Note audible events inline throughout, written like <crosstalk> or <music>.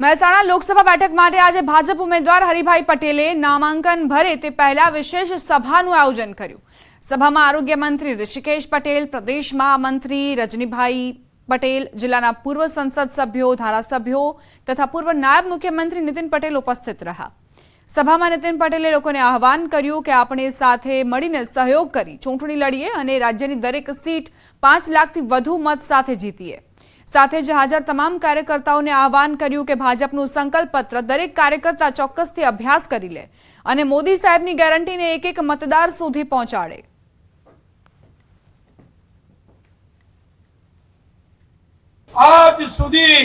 મહેસાણા લોકસભા બેઠક માટે આજે ભાજપ ઉમેદવાર હરિભાઈ પટેલે નામાંકન ભરે તે પહેલા વિશેષ સભાનું આયોજન કર્યું. સભામાં આરોગ્ય મંત્રી ઋષિકેશ પટેલ પ્રદેશ મહામંત્રી રજનીભાઈ પટેલ, જિલ્લાના પૂર્વ સંસદ સભ્યો, ધારાસભ્યો તથા પૂર્વ નાયબ મુખ્યમંત્રી નીતિન પટેલ ઉપસ્થિત રહ્યા. સભામાં નીતિન પટેલે લોકોને આહવાન કર્યું કે આપણે સાથે મળીને સહયોગ કરી, ચૂંટણી લડીએ અને રાજ્યની દરેક સીટ પાંચ લાખથી વધુ મત સાથે જીતીએ. સાથે જ હાજર તમામ કાર્યકર્તાઓને આહવાન કર્યું કે ભાજપનું સંકલ્પ પત્ર દરેક કાર્યકર્તા ચોક્કસથી અભ્યાસ કરી લે અને મોદી સાહેબની ગેરંટીને એક એક મતદાર સુધી પહોંચાડે. આજ સુધી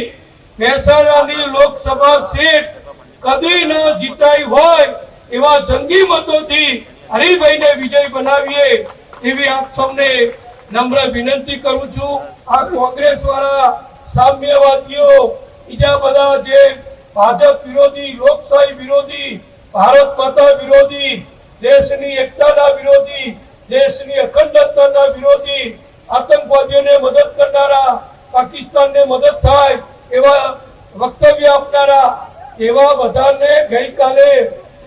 મહેસાણાની લોકસભા સીટ કદી ન જીતાઈ હોય એવા જંગી મતોથી હરિભાઈને વિજય બનાવીએ એવી આપ સૌને નમ્ર વિનંતી કરું છું આ કોંગ્રેસ વાળા સામ્યવાદીઓ, બીજા બધા જે ભાજપ વિરોધી, લોકશાહી વિરોધી, ભારત માતા વિરોધી, દેશની એકતાના વિરોધી, દેશની અખંડતાના વિરોધી, આતંકવાદીઓને મદદ કરનારા, પાકિસ્તાનને મદદ થાય એવા વક્તવ્ય આપનારા, એવા બધાને ગઈકાલે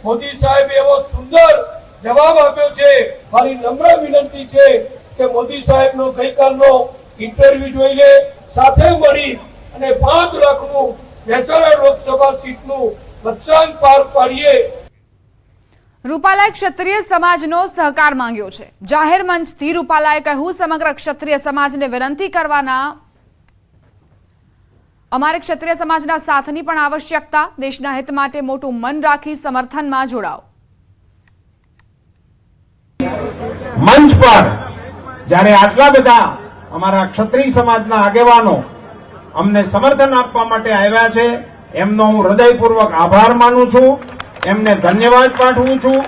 મોદી સાહેબ એવો સુંદર જવાબ આપ્યો છે. મારી નમ્ર વિનંતી છે કે મોદી સાહેબનો ગઈકાલનો ઇન્ટરવ્યુ જોઈ લે સાથે મળી અને પાંચ લાખનું મહેસાણા લોકસભા સીટનું મતદાન પાર પાડીએ. રૂપાલાએ ક્ષત્રિય સમાજનો સહકાર માંગ્યો છે. જાહેર મંચથી રૂપાલાએ કહ્યું સમગ્ર ક્ષત્રિય સમાજને વિનંતી કરવાના અમારે ક્ષત્રિય સમાજના સાથની પણ આવશ્યકતા દેશના હિત માટે મોટું મન રાખી સમર્થનમાં જોડાઓ. મંચ પર જ્યારે આટલા બધા અમારા ક્ષત્રિય સમાજના આગેવાનો અમને સમર્થન આપવા માટે આવ્યા છે, એમનો હું હૃદયપૂર્વક આભાર માનું છું, એમને ધન્યવાદ પાઠવું છું.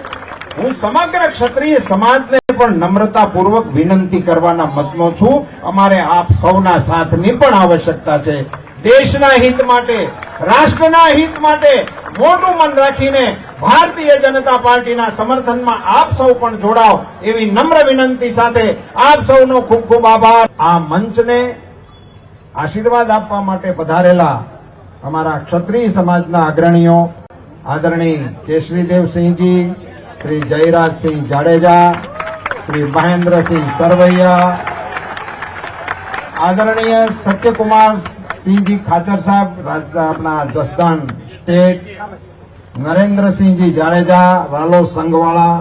હું સમગ્ર ક્ષત્રિય સમાજને પણ નમ્રતાપૂર્વક વિનંતી કરવાના મતનો છું. અમારે આપ સૌના સાથની પણ આવશ્યકતા છે. દેશના હિત માટે રાષ્ટ્રના હિત માટે મોટું મન રાખીને ભારતીય જનતા પાર્ટીના સમર્થનમાં આપ સૌ પણ જોડાઓ એવી નમ્ર વિનંતી સાથે આપ સૌનો ખૂબ ખૂબ આભાર. આ મંચને આશીર્વાદ આપવા માટે પધારેલા અમારા ક્ષત્રિય સમાજના અગ્રણીઓ, આદરણીય કેશરીદેવસિંહજી શ્રી જયરાજસિંહ જાડેજા, શ્રી મહેન્દ્રસિંહ સરવૈયા, આદરણીય સત્યકુમાર સિંહજી ખાચર સાહેબ આપણા જસદણ સ્ટેટ. નરેન્દ્રસિંહજી જાડેજા રાલો સંઘવાળા.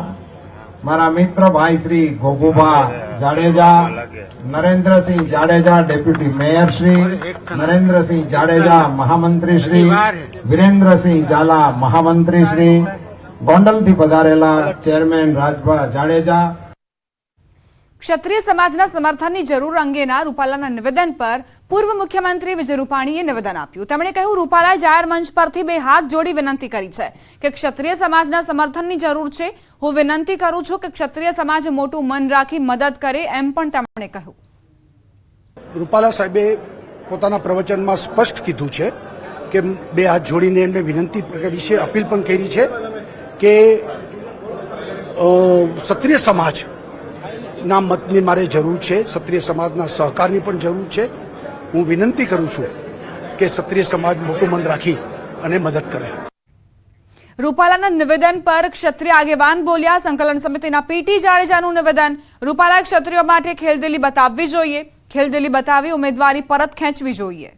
મારા મિત્ર ભાઈ Shri Gogubha Jadeja. Narendrasinh Jadeja, deputy mayor Shri. Narendra Singh Jadeja, મહામંત્રી શ્રી. વિરેન્દ્રસિંહ ઝાલા, મહામંત્રી શ્રી. ગોંડલથી પધારેલા ચેરમેન રાજભા જાડેજા. ક્ષત્રિય સમાજના સમર્થનની જરૂર અંગેના રૂપાલાના નિવેદન પર પૂર્વ મુખ્યમંત્રી વિજય રૂપાણીએ નિવેદન આપ્યું. તેમણે કહ્યું, રૂપાલાએ જાહેર મંચ પરથી બે હાથ જોડી વિનંતી કરી છે કે ક્ષત્રિય સમાજના સમર્થનની જરૂર છે. હું વિનંતી કરું છું કે ક્ષત્રિય સમાજ મોટું મન રાખી મદદ કરે એમ પણ તેમણે કહ્યું. રૂપાલા સાહેબે પોતાના પ્રવચનમાં સ્પષ્ટ કીધું છે કે બે હાથ જોડીને એમને વિનંતી કરી છે, અપીલ પણ કરી છે કે ક્ષત્રિય સમાજના મતની મારે જરૂર છે, ક્ષત્રિય સમાજના સહકારની પણ જરૂર છે. હું વિનંતી કરું છું કે ક્ષત્રિય સમાજ મોટું મન રાખી અને મદદ કરે. રૂપાલાના નિવેદન પર ક્ષત્રિય આગેવાન બોલ્યા સંકલન સમિતિના પીટી જાડેજાનું નિવેદન. રૂપાલા ક્ષત્રિયો માટે ખેલદિલી બતાવવી જોઈએ. ખેલદિલી બતાવી ઉમેદવારી પરત ખેંચવી જોઈએ.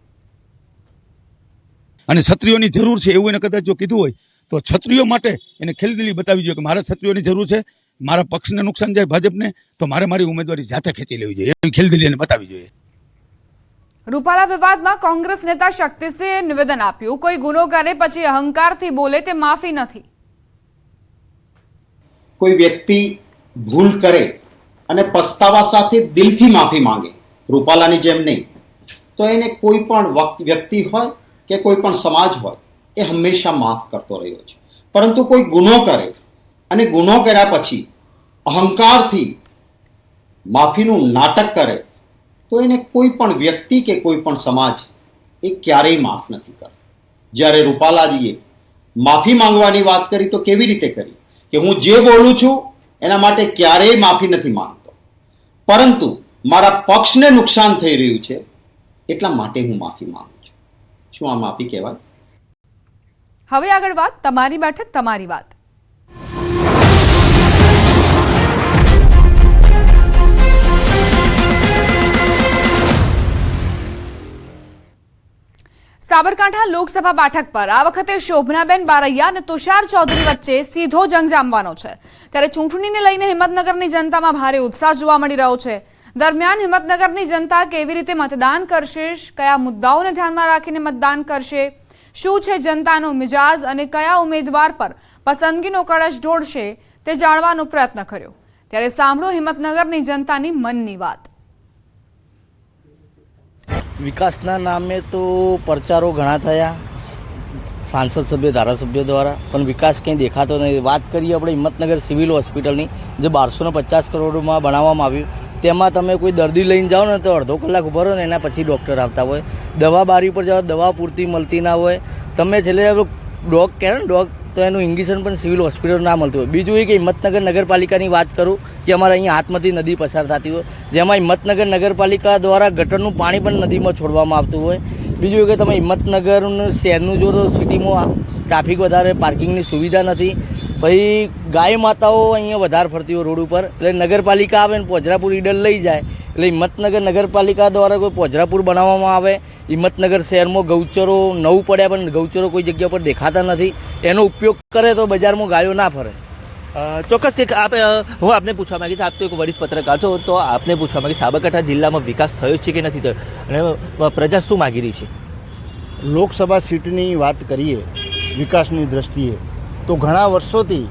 અને ક્ષત્રિયોની જરૂર છે એવું એને કદાચ જો કીધું હોય તો ક્ષત્રિયો માટે એને ખેલદિલી બતાવી જોઈએ કે મારા ક્ષત્રિયોની જરૂર છે મારા પક્ષને નુકસાન જાય ભાજપને તો મારે મારી ઉમેદવારી જાતે ખેંચી લેવી જોઈએ. એવી ખેલદિલી એને બતાવી જોઈએ. રૂપાલા વિવાદમાં કોંગ્રેસ નેતા શક્તિસિંહે નિવેદન આપ્યું. કોઈ ગુનો કરે પછી અહંકારથી બોલે તે માફી નથી. કોઈ વ્યક્તિ ભૂલ કરે અને પસ્તાવા સાથે દિલથી માફી માંગે, રૂપાલાની જેમ નહીં, તો એને કોઈ પણ વ્યક્તિ હોય કે કોઈ પણ સમાજ હોય, એ હંમેશા માફ કરતો રહ્યો છે. પરંતુ કોઈ ગુનો કરે અને ગુનો કર્યા પછી અહંકારથી માફીનું નાટક કરે તો એને કોઈ પણ વ્યક્તિ કે કોઈ પણ સમાજ એ ક્યારેય માફ નથી કરતો. જ્યારે રૂપાલાજીએ માફી માંગવાની વાત કરી તો કેવી રીતે કરી? કે હું જે બોલું છું એના માટે ક્યારેય માફી નથી માંગતો. પરંતુ મારા પક્ષને નુકસાન થઈ રહ્યું છે, એટલા માટે હું માફી માંગુ છું. શું આ માફી કહેવાય? હવે આગળ વાત, તમારી બેઠક, તમારી વાત. સાબરકાંઠા લોકસભા બેઠક પર. આ વખતે શોભનાબેન બારૈયા અને તુષાર ચૌધરી વચ્ચે સીધો જંગ જામવાનો છે. ત્યારે ચૂંટણીને લઈને હિંમતનગરની જનતામાં ભારે ઉત્સાહ જોવા મળી રહ્યો છે. દરમિયાન હિંમતનગરની જનતા કેવી રીતે મતદાન કરશે, કયા મુદ્દાઓને ધ્યાનમાં રાખીને મતદાન કરશે, શું છે જનતાનો મિજાજ અને કયા ઉમેદવાર પર પસંદગીનો કળશ ઢોળશે તે જાણવાનો પ્રયત્ન કર્યો. ત્યારે સાંભળો હિંમતનગરની જનતાની મનની વાત. વિકાસના નામે તો પ્રચારો ઘણા થયા, સાંસદ સભ્ય, ધારાસભ્ય દ્વારા, પણ વિકાસ કંઈ દેખાતો નથી વાત કરીએ આપણે હિંમતનગર સિવિલ હોસ્પિટલની, જે બારસો પચાસ કરોડમાં બનાવવામાં આવ્યું. તેમાં તમે કોઈ દર્દી લઈને જાઓ ને તો અડધો કલાક ઊભો રહો ને એના પછી ડૉક્ટર આવતા હોય. દવા બારી પર જાઓ, દવા પૂરતી મળતી ના હોય. તમે છેલ્લે ડોગ કહેવાય ને ડોગ તો એનું ઇન્જેક્શન પણ સિવિલ હોસ્પિટલ ના મળતું હોય. બીજું એ કે હિંમતનગર નગરપાલિકાની વાત કરું કે અમારે અહીંયા હાથમાંથી નદી પસાર થતી હોય, જેમાં હિંમતનગર નગરપાલિકા દ્વારા ગટરનું પાણી પણ નદીમાં છોડવામાં આવતું હોય. બીજું એ કે તમે હિંમતનગર શહેરનું જો સિટીમાં ટ્રાફિક વધારે, પાર્કિંગની સુવિધા નથી પછી ગાય માતાઓ અહીંયા વધારે ફરતી હોય રોડ ઉપર. એટલે નગરપાલિકા આવે ને પોજરાપુર ઈડર લઈ જાય. એટલે હિંમતનગર નગરપાલિકા દ્વારા કોઈ પોજરાપુર બનાવવામાં આવે. હિંમતનગર શહેરમાં ગૌચરો નવું પડ્યા પણ ગૌચરો કોઈ જગ્યા પર દેખાતા નથી. એનો ઉપયોગ કરે તો બજારમાં ગાયો ના ફરે. ચોક્કસ કે આપ હું આપને પૂછવા માગીશ આપ તો એક વરિષ્ઠ પત્રકાર છો તો આપને પૂછવા માગીશ સાબરકાંઠા જિલ્લામાં વિકાસ થયો છે કે નથી થયો? અને પ્રજા શું માગી રહી છે? લોકસભા સીટની વાત કરીએ વિકાસની દ્રષ્ટિએ તો ઘણા વર્ષોથી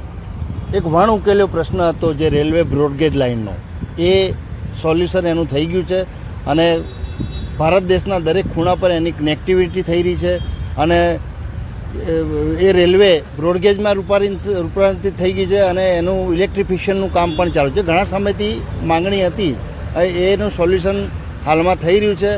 એક વણ ઉકેલ્યો પ્રશ્ન હતો જે રેલવે બ્રોડગેજ લાઇનનો. એ સોલ્યુશન એનું થઈ ગયું છે અને ભારત દેશના દરેક ખૂણા પર એની કનેક્ટિવિટી થઈ રહી છે અને એ રેલવે બ્રોડગેજમાં રૂપાંતરિત થઈ ગઈ છે અને એનું ઇલેક્ટ્રિફિશિયનનું કામ પણ ચાલુ છે. ઘણા સમયથી માંગણી હતી એનું સોલ્યુશન હાલમાં થઈ રહ્યું છે.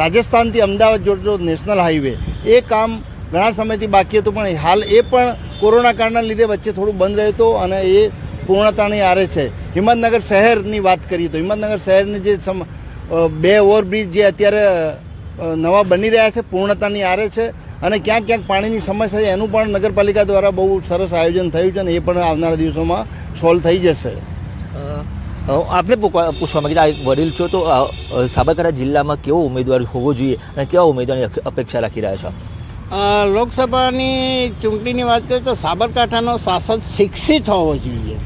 રાજસ્થાનથી અમદાવાદ જોડતો નેશનલ હાઈવે, એ કામ ઘણા સમયથી બાકી હતું, પણ હાલ એ પણ કોરોના કાળના લીધે વચ્ચે થોડું બંધ રહ્યું હતું અને એ પૂર્ણતાની આરે છે. હિંમતનગર શહેરની વાત કરીએ તો હિંમતનગર શહેરની જે બે ઓવરબ્રિજ જે અત્યારે નવા બની રહ્યા છે, પૂર્ણતાની આરે છે અને ક્યાંક ક્યાંક પાણીની સમસ્યા છે, એનું પણ નગરપાલિકા દ્વારા બહુ સરસ આયોજન થયું છે અને એ પણ આવનારા દિવસોમાં સોલ્વ થઈ જશે. આપને પૂછવા માંગીએ, આ વડીલ છો તો સાબરકાંઠા જિલ્લામાં કેવો ઉમેદવાર હોવો જોઈએ અને કેવા ઉમેદવારની અપેક્ષા રાખી રહ્યા છો? લોકસભાની ચૂંટણીની વાત કરીએ તો સાબરકાંઠાનો શાસક શિક્ષિત હોવો જોઈએ.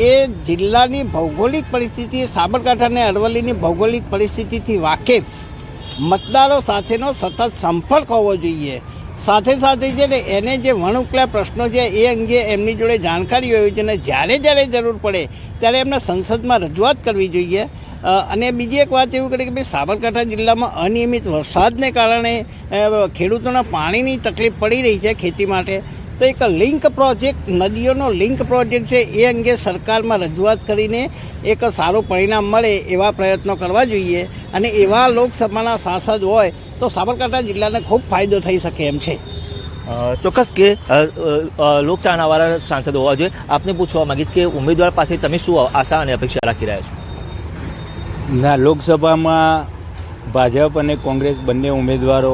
એ જિલ્લાની ભૌગોલિક પરિસ્થિતિ સાબરકાંઠા અને અરવલ્લીની ભૌગોલિક પરિસ્થિતિથી વાકેફ મતદારો સાથેનો સતત સંપર્ક હોવો જોઈએ. સાથે સાથે છે ને, એને જે વણઉકલા પ્રશ્નો છે એ અંગે એમની જોડે જાણકારી હોવી જોઈએ અને જ્યારે જ્યારે જરૂર પડે ત્યારે એમને સંસદમાં રજૂઆત કરવી જોઈએ. અને બીજી એક વાત એવું કરી કે ભાઈ સાબરકાંઠા જિલ્લામાં અનિયમિત વરસાદને કારણે ખેડૂતોના પાણીની તકલીફ પડી રહી છે ખેતી માટે. તો એક લિંક પ્રોજેક્ટ, નદીઓનો લિંક પ્રોજેક્ટ છે, એ અંગે સરકારમાં રજૂઆત કરીને એક સારું પરિણામ મળે એવા પ્રયત્નો કરવા જોઈએ. અને એવા લોકસભાના સાંસદ હોય, તો સાબરકાંઠા જિલ્લાને ખૂબ ફાયદો થઈ શકે એમ છે. ચોક્કસ કે લોકચાહનાવાળા સાંસદો હોવા જોઈએ. આપને પૂછવા માગીશ કે ઉમેદવાર પાસે તમે શું આશા અને અપેક્ષા રાખી રહ્યા છો? ના, લોકસભામાં ભાજપ અને કોંગ્રેસ બંને ઉમેદવારો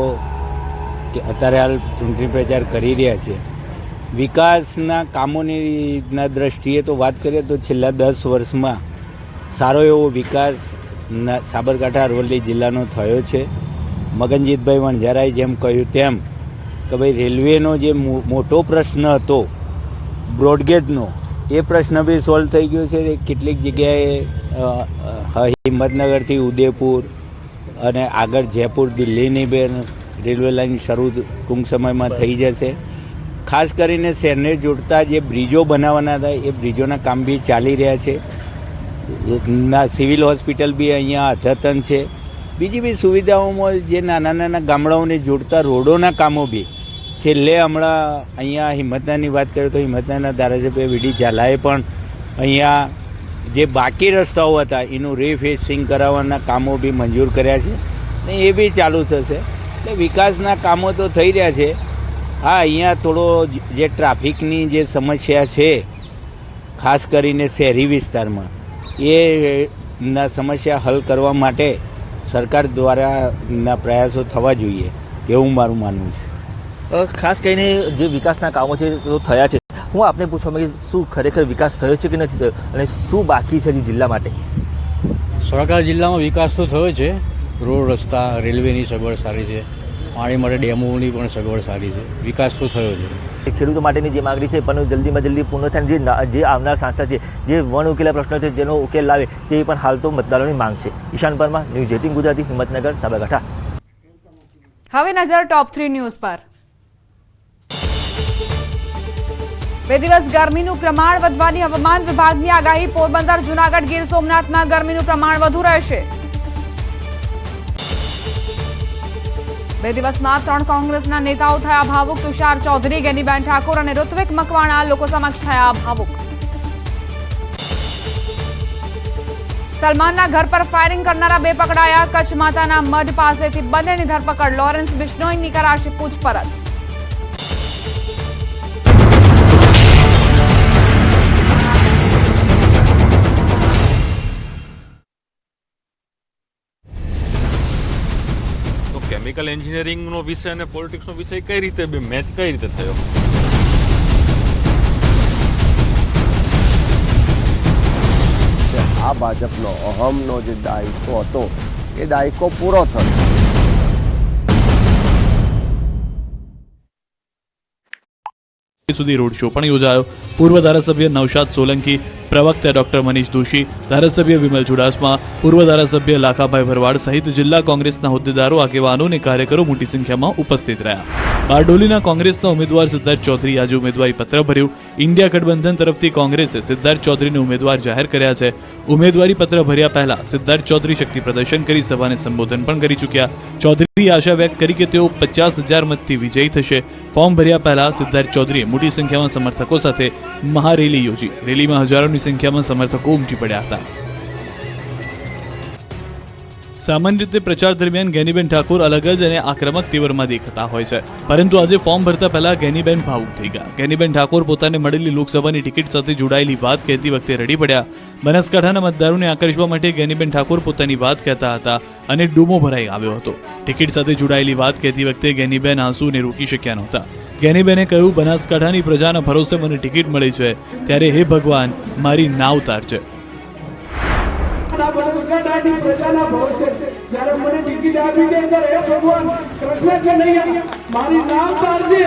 કે અત્યારે હાલ ચૂંટણી પ્રચાર કરી રહ્યા છે. વિકાસના કામોનીના દ્રષ્ટિએ તો વાત કરીએ તો છેલ્લા દસ વર્ષમાં સારો એવો વિકાસ સાબરકાંઠા, અરવલ્લી જિલ્લાનો થયો છે. મગનજીતભાઈ વણઝારાએ જેમ કહ્યું તેમ કે ભાઈ રેલવેનો જે મોટો પ્રશ્ન હતો, બ્રોડગેજનો, એ પ્રશ્ન બી સોલ્વ થઈ ગયો છે. કેટલીક જગ્યાએ હિંમતનગરથી ઉદયપુર અને આગળ જયપુર દિલ્હીની બેન રેલવે લાઇન શરૂ ટૂંક સમયમાં થઈ જશે. ખાસ કરીને શહેરને જોડતા જે બ્રિજો બનાવવાના હતા એ બ્રિજોના કામ બી ચાલી રહ્યા છે. ના સિવિલ હોસ્પિટલ બી અહીંયા અદ્યતન છે. બીજી બી સુવિધાઓમાં જે નાના નાના ગામડાઓને જોડતા રોડોના કામો બી. છેલ્લે હમણાં અહીંયા હિંમતનાની વાત કરીએ તો હિંમતનાના ધારાસભ્ય વીડી ઝાલાએ પણ અહીંયા જે બાકી રસ્તાઓ હતા, એનું રીફેસિંગ કરાવવાના કામો બી મંજૂર કર્યા છે ને એ બી ચાલુ થશે. એટલે વિકાસના કામો તો થઈ રહ્યા છે. હા, અહીંયા થોડો જે ટ્રાફિકની જે સમસ્યા છે, ખાસ કરીને શહેરી વિસ્તારમાં, એ ના સમસ્યા હલ કરવા માટે સરકાર દ્વારા ના પ્રયાસો થવા જોઈએ, એવું મારું માનવું છે. ખાસ કરીને જે વિકાસના કામો છે તો થયા છે. હું આપને પૂછવા માંગીશ શું ખરેખર વિકાસ થયો છે કે નથી થયો? અને શું બાકી છે જિલ્લા માટે? સોરાકાર જિલ્લામાં વિકાસ તો થયો છે. રોડ રસ્તા રેલવેની સગવડ સારી છે. પાણી માટે ડેમોની પણ સગવડ સારી છે. વિકાસ તો થયો છે. ખેડૂતો માટેની જે માંગણી છે પણ જલ્દીમાં જલ્દી પૂર્ણ થાય જે જે આવનાર સાંસદ છે જે વણ ઉકેલા પ્રશ્નો છે જેનો ઉકેલ લાવે તે પણ હાલ તો મતદારોની માંગ છે. Ishan Parma news eighteen Gujarati Himmatnagar Sabarkantha. હવે નજર ટોપ થ્રી ન્યૂઝ પર. બે દિવસ ગરમીનું પ્રમાણ વધવાની હવામાન વિભાગની આગાહી. પોરબંદર, જુનાગઢ ગીર સોમનાથમાં ગરમીનું પ્રમાણ વધુ રહેશે. બે દિવસમાં ત્રણ કોંગ્રેસના નેતાઓ થયા ભાવુક. તુષાર ચૌધરી, ગેનીબેન ઠાકોર અને ઋત્વિક મકવાણા લોકો સમક્ષ થયા ભાવુક. સલમાનના ઘર પર ફાયરિંગ કરનારા બે પકડાયા. કચ્છ માતાના મઢ પાસેથી બંનેની ધરપકડ. લોરેન્સ બિશ્નોઈની કરાશે પૂછપરછ. તો કેમિકલ એન્જિનિયરિંગનો વિષય અને પોલિટિક્સનો વિષય કઈ રીતે બે મેચ કઈ રીતે થયો? આ ભાજપનો અહમનો જે દાયકો હતો, એ દાયકો પૂરો થયો. સુધી રોડ શો પણ યોજાયો. પૂર્વ ધારાસભ્ય નવશાદ સોલંકી, પ્રવક્તા ડોક્ટર મનીષ દોશી, ધારાસભ્ય વિમલ ચુડાસમા, પૂર્વ ધારાસભ્ય લાખાભાઈ ભરવાડ સહિત જિલ્લા કોંગ્રેસના હોદ્દેદારો આગેવાનો અને કાર્યકરો મોટી સંખ્યામાં ઉપસ્થિત રહ્યા. બારડોલીના કોંગ્રેસના ઉમેદવાર સિદ્ધાર્થ ચૌધરી આજે ઉમેદવારી પત્ર ભર્યું. ઇન્ડિયા ગઠબંધન તરફથી કોંગ્રેસે સિદ્ધાર્થ ચૌધરીને ઉમેદવાર જાહેર કર્યા છે. ઉમેદવારી પત્ર ભર્યા પહેલા સિદ્ધાર્થ ચૌધરી શક્તિ પ્રદર્શન કરી સભાને સંબોધન પણ કરી ચૂક્યા. ચૌધરી આશા વ્યક્ત કરી કે તેઓ પચાસ હજાર મતથી વિજયી થશે. ફોર્મ ભર્યા પહેલા સિદ્ધાર્થ ચૌધરીએ મોટી સંખ્યામાં સમર્થકો સાથે મહારેલી યોજી. રેલીમાં હજારોની સંખ્યામાં સમર્થકો ઉમટી પડ્યા હતા. સામાન્ય રીતે પ્રચાર દરમિયાન ગેનીબેન ઠાકોર અલગ જ અને આક્રમક તીવ્રમાં દેખાતા હોય છે. પરંતુ આજે ફોર્મ ભરતા પહેલા ગેનીબેન ભાવુક થઈ ગયા. ગેનીબેન ઠાકોર પોતાને મળેલી લોકસભાની ટિકિટ સાથે જોડાયેલી વાત કહેતી વખતે રડી પડ્યા. બનાસકાંઠાના મતદારોને આકર્ષવા માટે ગેનીબેન ઠાકોર પોતાની વાત કહેતા હતા અને ડૂમો ભરાઈ આવ્યો હતો. ટિકિટ સાથે જોડાયેલી વાત કહેતી વખતે ગેનીબેન આંસુને રોકી શક્યા નહોતા. ગેનીબેને કહ્યું, બનાસકાંઠાની પ્રજાના ભરોસે મને ટિકિટ મળી છે. ત્યારે હે ભગવાન, મારી નાવ તારજે બનાસકાંઠાની પ્રજાના ભવ છે. જ્યારે મને ટિકિટ આપી દે ત્યારે હે ભગવાન, કૃષ્ણ કે નહીં મારી નામ તારજે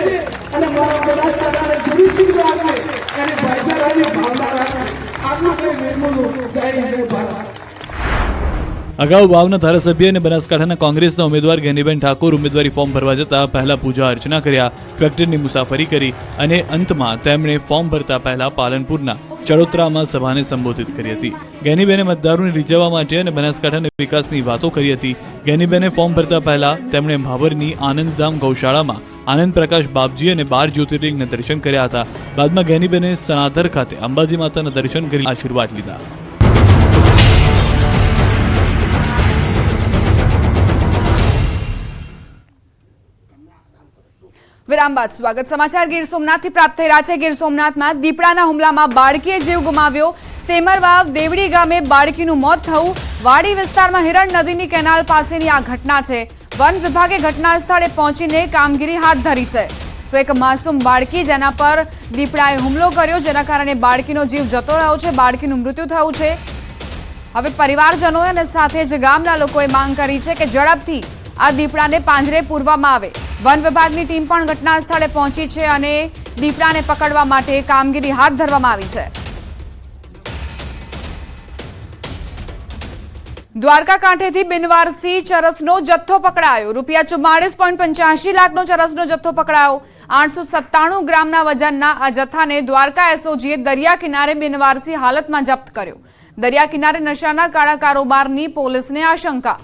અને મારા બનાસકાંઠાને સુરક્ષિત રાખજે. અને ભાઈચારાની ભાવના રાખજે. આટલું કઈ નિર્મૂલું જય જય ભારત. અગાઉ વાવના ધારાસભ્ય અને બનાસકાંઠાના કોંગ્રેસના ઉમેદવાર ગેનીબેન ઠાકોર ઉમેદવારી ફોર્મ ભરવા જતા પહેલા પૂજા અર્ચના કર્યા ટ્રેક્ટરની મુસાફરી કરી અને અંતમાં તેમણે ફોર્મ ભરતા પહેલા પાલનપુરના ચડોતરામાં સભાને સંબોધિત કરી હતી. ગેનીબેને મતદારોને રીઝવવા માટે અને બનાસકાંઠાના વિકાસની વાતો કરી હતી. ગેનીબેને ફોર્મ ભરતા પહેલા તેમણે ભાવરની આનંદધામ ગૌશાળામાં આનંદ પ્રકાશ બાપજી અને બાર જ્યોતિર્લિંગના દર્શન કર્યા હતા. બાદમાં ગેનીબેને સનાધર ખાતે અંબાજી માતાના દર્શન કરી આશીર્વાદ લીધા. વિરામ બાદ સ્વાગત સમાચાર. ગીર સોમનાથથી પ્રાપ્ત થઈ રહ્યા છે. ગીર સોમનાથમાં દીપડાના હુમલામાં બાળકીએ જીવ ગુમાવ્યો. સેમરવાવ દેવડી ગામે બાળકીનું મોત થયું. વાડી વિસ્તારમાં હિરણ નદીની કેનાલ પાસેની આ ઘટના છે. વન વિભાગે ઘટના સ્થળે પહોંચીને કામગીરી હાથ ધરી છે. તો એક માસૂમ બાળકી જેના પર દીપડાએ હુમલો કર્યો. જેના કારણે બાળકીનો જીવ જતો રહ્યો છે. બાળકીનું મૃત્યુ થયું છે. હવે પરિવારજનોએ અને સાથે જ ગામના લોકોએ માંગ કરી છે કે ઝડપથી આ દીપડાને પાંજરે પૂરવામાં આવે. વન વિભાગની ટીમ પણ ઘટના સ્થળે પહોંચી છે અને દીપડાને પકડવા માટે કામગીરી હાથ ધરવામાં આવી છે. દ્વારકા કાંઠેથી બિનવારસી ચરસનો જથ્થો પકડાયો. રૂપિયા ચુમ્માળીસ પોઈન્ટ પંચ્યાસી લાખનો ચરસનો જથ્થો પકડાયો. આઠસો સત્તાણું ગ્રામના વજનના આ જથ્થાને દ્વારકા એસઓજીએ દરિયા કિનારે બિનવારસી હાલતમાં જપ્ત કર્યો. દરિયા કિનારે નશાના કાળા કારોબારની પોલીસને આશંકા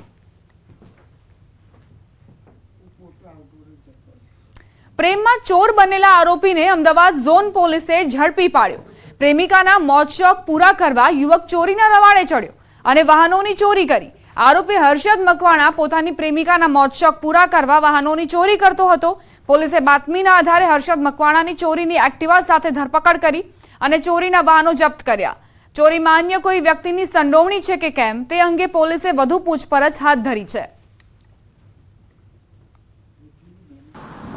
પ્રેમમાં ચોર બનેલા આરોપીને અમદાવાદ ઝોન પોલીસે ઝડપી પાડ્યો. પ્રેમિકાના મોત શોખ પૂરા કરવા યુવક ચોરીના રવાડે ચડ્યો અને વાહનોની ચોરી કરી. આરોપી હર્ષદ મકવાણા પોતાની પ્રેમિકાના મોત શોખ પૂરા કરવા વાહનોની ચોરી કરતો હતો. પોલીસે બાતમીના આધારે હર્ષદ મકવાણાની ચોરીની એક્ટિવા સાથે ધરપકડ કરી અને ચોરીના વાહનો જપ્ત કર્યા. ચોરીમાં અન્ય કોઈ વ્યક્તિની સંડોવણી છે કે કેમ તે અંગે પોલીસે વધુ પૂછપરછ હાથ ધરી છે.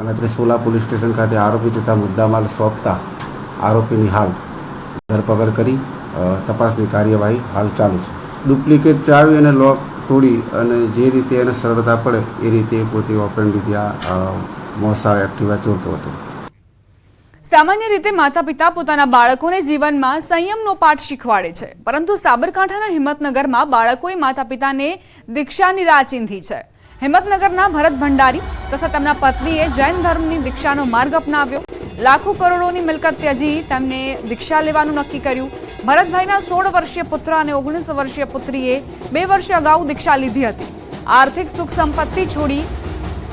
અને ત્રિસોલા પોલીસ સ્ટેશન ખાતે આરોપી તથા મુદ્દામાલ સોંપતા આરોપીની હાલ ધરપકડ કરી તપાસની કાર્યવાહી હાલ ચાલુ છે. ડુપ્લિકેટ ચાવી અને લોક તોડી અને જે રીતે એને સરળતા પડે એ રીતે પોતે ઓપન રીતે આ મોસા એક્ટિવા ચોરતો હતો. સામાન્ય રીતે માતા પિતા પોતાના બાળકોને જીવનમાં સંયમનો પાઠ શીખવાડે છે, પરંતુ સાબરકાંઠાના હિંમતનગરમાં બાળકોએ માતા પિતાને દીક્ષાની રાહ ચીંધી છે. હિંમતનગરના ભરત ભંડારી તથા તેમના પત્નીએ જૈન ધર્મની દીક્ષાનો માર્ગ અપનાવ્યો. લાખો કરોડોની મિલકત ત્યજી, તેમને દીક્ષા લેવાનું નક્કી કર્યું. ભરતભાઈના સોળ વર્ષીય પુત્ર અને ઓગણીસ વર્ષીય પુત્રીએ બે વર્ષ અગાઉ દીક્ષા લીધી હતી. આર્થિક સુખ સંપત્તિ છોડી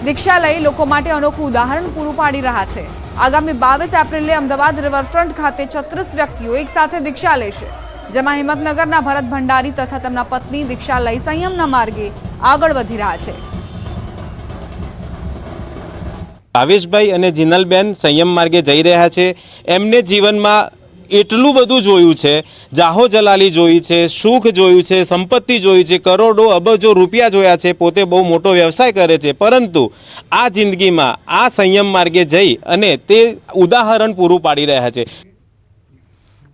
દીક્ષા લઈ લોકો માટે અનોખું ઉદાહરણ પૂરું પાડી રહ્યા છે. આગામી બાવીસ એપ્રિલે અમદાવાદ રિવરફ્રન્ટ ખાતે છત્રીસ વ્યક્તિઓ એકસાથે દીક્ષા લેશે, જેમાં હિંમતનગરના ભરત ભંડારી તથા તેમના પત્ની દીક્ષા લઈ સંયમના માર્ગે આગળ વધી રહ્યા છે. ભાવેશભાઈ અને જીનલબેન સંયમ માર્ગે જઈ રહ્યા છે. એમને જીવનમાં એટલું બધું જોયું છે. જાહો જલાલી જોઈ છે, સુખ જોયું છે, સંપત્તિ જોઈ છે, કરોડો અબજો રૂપિયા જોયા છે, પોતે બહુ મોટો વ્યવસાય કરે છે. પરંતુ આ જિંદગીમાં આ સંયમ માર્ગે જઈ અને તે ઉદાહરણ પૂરું પાડી રહ્યા છે.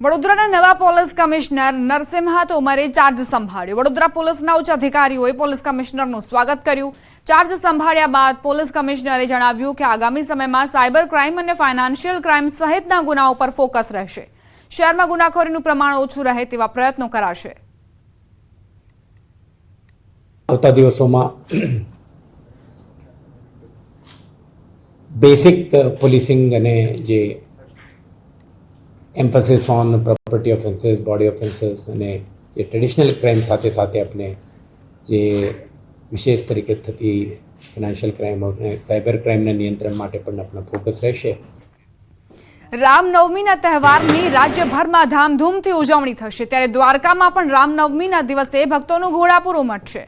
વડોદરાના નવા પોલીસ કમિશનર નરસિંહા તોમરે ચાર્જ સંભાળ્યો. વડોદરા પોલીસના ઉચ્ચ અધિકારીઓએ પોલીસ કમિશનરનું સ્વાગત કર્યું. ચાર્જ સંભાળ્યા બાદ પોલીસ કમિશનરે જણાવ્યું કે આગામી સમયમાં સાયબર ક્રાઇમ અને ફાઇનાન્શિયલ ક્રાઇમ સહિતના ગુનાઓ પર ફોકસ રહેશે. શહેરમાં ગુનાખોરીનું પ્રમાણ ઓછું રહે તેવા પ્રયત્નો કરાશે. આવતા દિવસોમાં <clears throat> બેસિક પોલીસિંગ અને જે emphasis on property offences body offences અને જે ટ્રેડિશનલ ક્રાઇમ સાથે સાથે આપણે જે વિશેષ તરીકે થતી ફિનાન્શિયલ ક્રાઇમ અને સાયબર ક્રાઇમના નિયંત્રણ માટે પણ આપણો ફોકસ રહેશે. રામનવમીના તહેવારની રાજ્યભરમાં ધામધૂમથી ઉજવણી થશે. ત્યારે દ્વારકામાં પણ રામનવમીના દિવસે ભક્તોનું ઘોડાપુર ઉમટશે.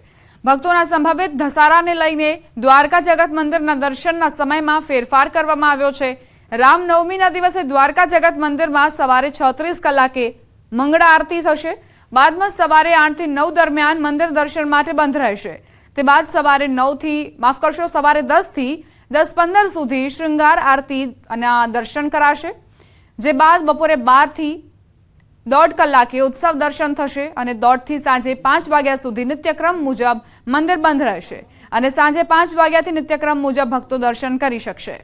ભક્તોના સંભવિત ધસારાને લઈને દ્વારકા જગત મંદિરના દર્શનના સમયમાં ફેરફાર કરવામાં આવ્યો છે. રામનવમીના દિવસે દ્વારકા જગત મંદિરમાં સવારે છત્રીસ કલાકે મંગળા આરતી થશે. બાદમાં સવારે આઠથી નવ દરમિયાન મંદિર દર્શન માટે બંધ રહેશે. તે બાદ સવારે નવથી, માફ કરશો, સવારે દસથી દસ પંદર સુધી શૃંગાર, આરતી અને દર્શન કરાશે. જે બાદ બપોરે બારથી દોઢ કલાકે ઉત્સવ દર્શન થશે અને દોઢથી સાંજે પાંચ વાગ્યા સુધી નિત્યક્રમ મુજબ મંદિર બંધ રહેશે અને સાંજે પાંચ વાગ્યાથી નિત્યક્રમ મુજબ ભક્તો દર્શન કરી શકશે.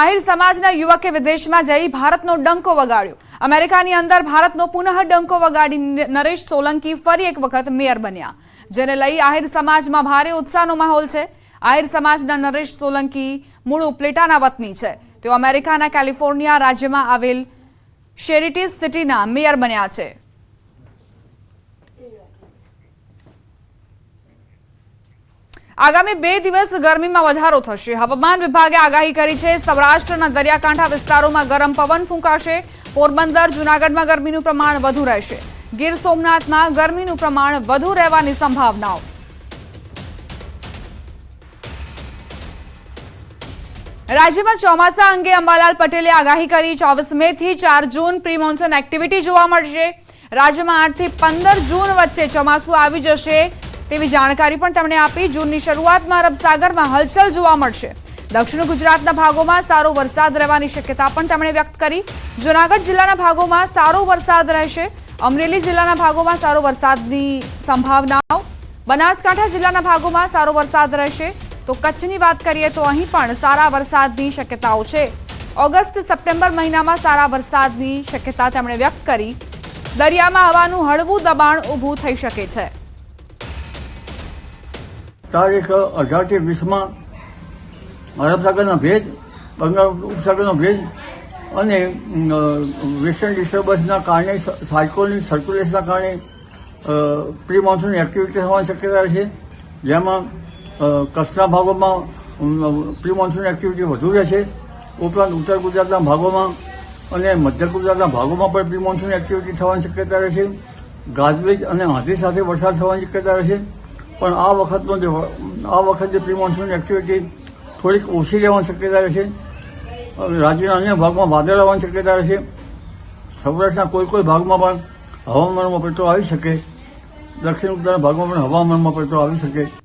આહિર સમાજના યુવકે વિદેશમાં જઈ ભારતનો ડંકો વગાડ્યો. અમેરિકાની અંદર ભારતનો પુનઃ ડંકો વગાડી નરેશ સોલંકી ફરી એક વખત મેયર બન્યા. જેને લઈ આહિર સમાજમાં ભારે ઉત્સાહનો માહોલ છે. આહિર સમાજના નરેશ સોલંકી મૂળ ઉપલેટાના વતની છે. તેઓ અમેરિકાના કેલિફોર્નિયા રાજ્યમાં આવેલ શેરિટીસ સિટીના મેયર બન્યા છે. આગામી બે દિવસ ગરમીમાં વધારો થશે. હવામાન વિભાગે આગાહી કરી છે, સૌરાષ્ટ્રના દરિયાકાંઠા વિસ્તારોમાં ગરમ પવન ફૂંકાશે. પોરબંદર, જૂનાગઢમાં ગરમીનું પ્રમાણ વધુ રહેશે. ગીર સોમનાથમાં ગરમીનું પ્રમાણ વધુ રહેવાની સંભાવનાઓ. રાજ્યમાં ચોમાસા અંગે અંબાલાલ પટેલે આગાહી કરી, ચોવીસ મે થી ચાર જૂન પ્રી મોન્સૂન એક્ટિવિટી જોવા મળશે. રાજ્યમાં આઠથી પંદર જૂન વચ્ચે ચોમાસું આવી જશે. તેવી જાણકારી પણ તેમણે આપી. જૂનની શરૂઆતમાં અરબ સાગરમાં હલચલ જોવા મળશે. દક્ષિણ ગુજરાતના ભાગોમાં સારો વરસાદ રહેવાની શક્યતા પણ તેમણે વ્યક્ત કરી. જૂનાગઢ જિલ્લાના ભાગોમાં સારો વરસાદ રહેશે. અમરેલી જિલ્લાના ભાગોમાં સારો વરસાદની સંભાવનાઓ. બનાસકાંઠા જિલ્લાના ભાગોમાં સારો વરસાદ રહેશે. તો કચ્છની વાત કરીએ તો અહીં પણ સારા વરસાદની શક્યતાઓ છે. ઓગસ્ટ, સપ્ટેમ્બર મહિનામાં સારા વરસાદની શક્યતા તેમણે વ્યક્ત કરી. દરિયામાં હવાનું હળવું દબાણ ઊભું થઈ શકે છે. તારીખ અઢારથી વીસમાં અરબ સાગરના ભેજ, બંગાળ ઉપસાગરનો ભેજ અને વેસ્ટર્ન ડિસ્ટર્બન્સના કારણે સાયકોલની સર્ક્યુલેશનના કારણે પ્રી મોન્સૂન એક્ટિવિટી થવાની શક્યતા છે. જેમાં કચ્છના ભાગોમાં પ્રી મોન્સૂન એક્ટિવિટી વધુ રહેશે. ઉપરાંત ઉત્તર ગુજરાતના ભાગોમાં અને મધ્ય ગુજરાતના ભાગોમાં પણ પ્રી મોન્સૂન એક્ટિવિટી થવાની શક્યતા રહેશે. ગાજવીજ અને હાથી સાથે વરસાદ થવાની શક્યતા રહેશે. પણ આ વખતનો જે આ વખત જે પ્રી મોન્સૂન એક્ટિવિટી થોડીક ઓછી રહેવાની શક્યતા રહેશે. રાજ્યના અન્ય ભાગમાં વાદળ આવવાની શક્યતા રહેશે. સૌરાષ્ટ્રના કોઈ કોઈ ભાગમાં પણ હવામાનમાં પલટો આવી શકે. દક્ષિણ ઉત્તરના ભાગમાં પણ હવામાનમાં પલટો આવી શકે.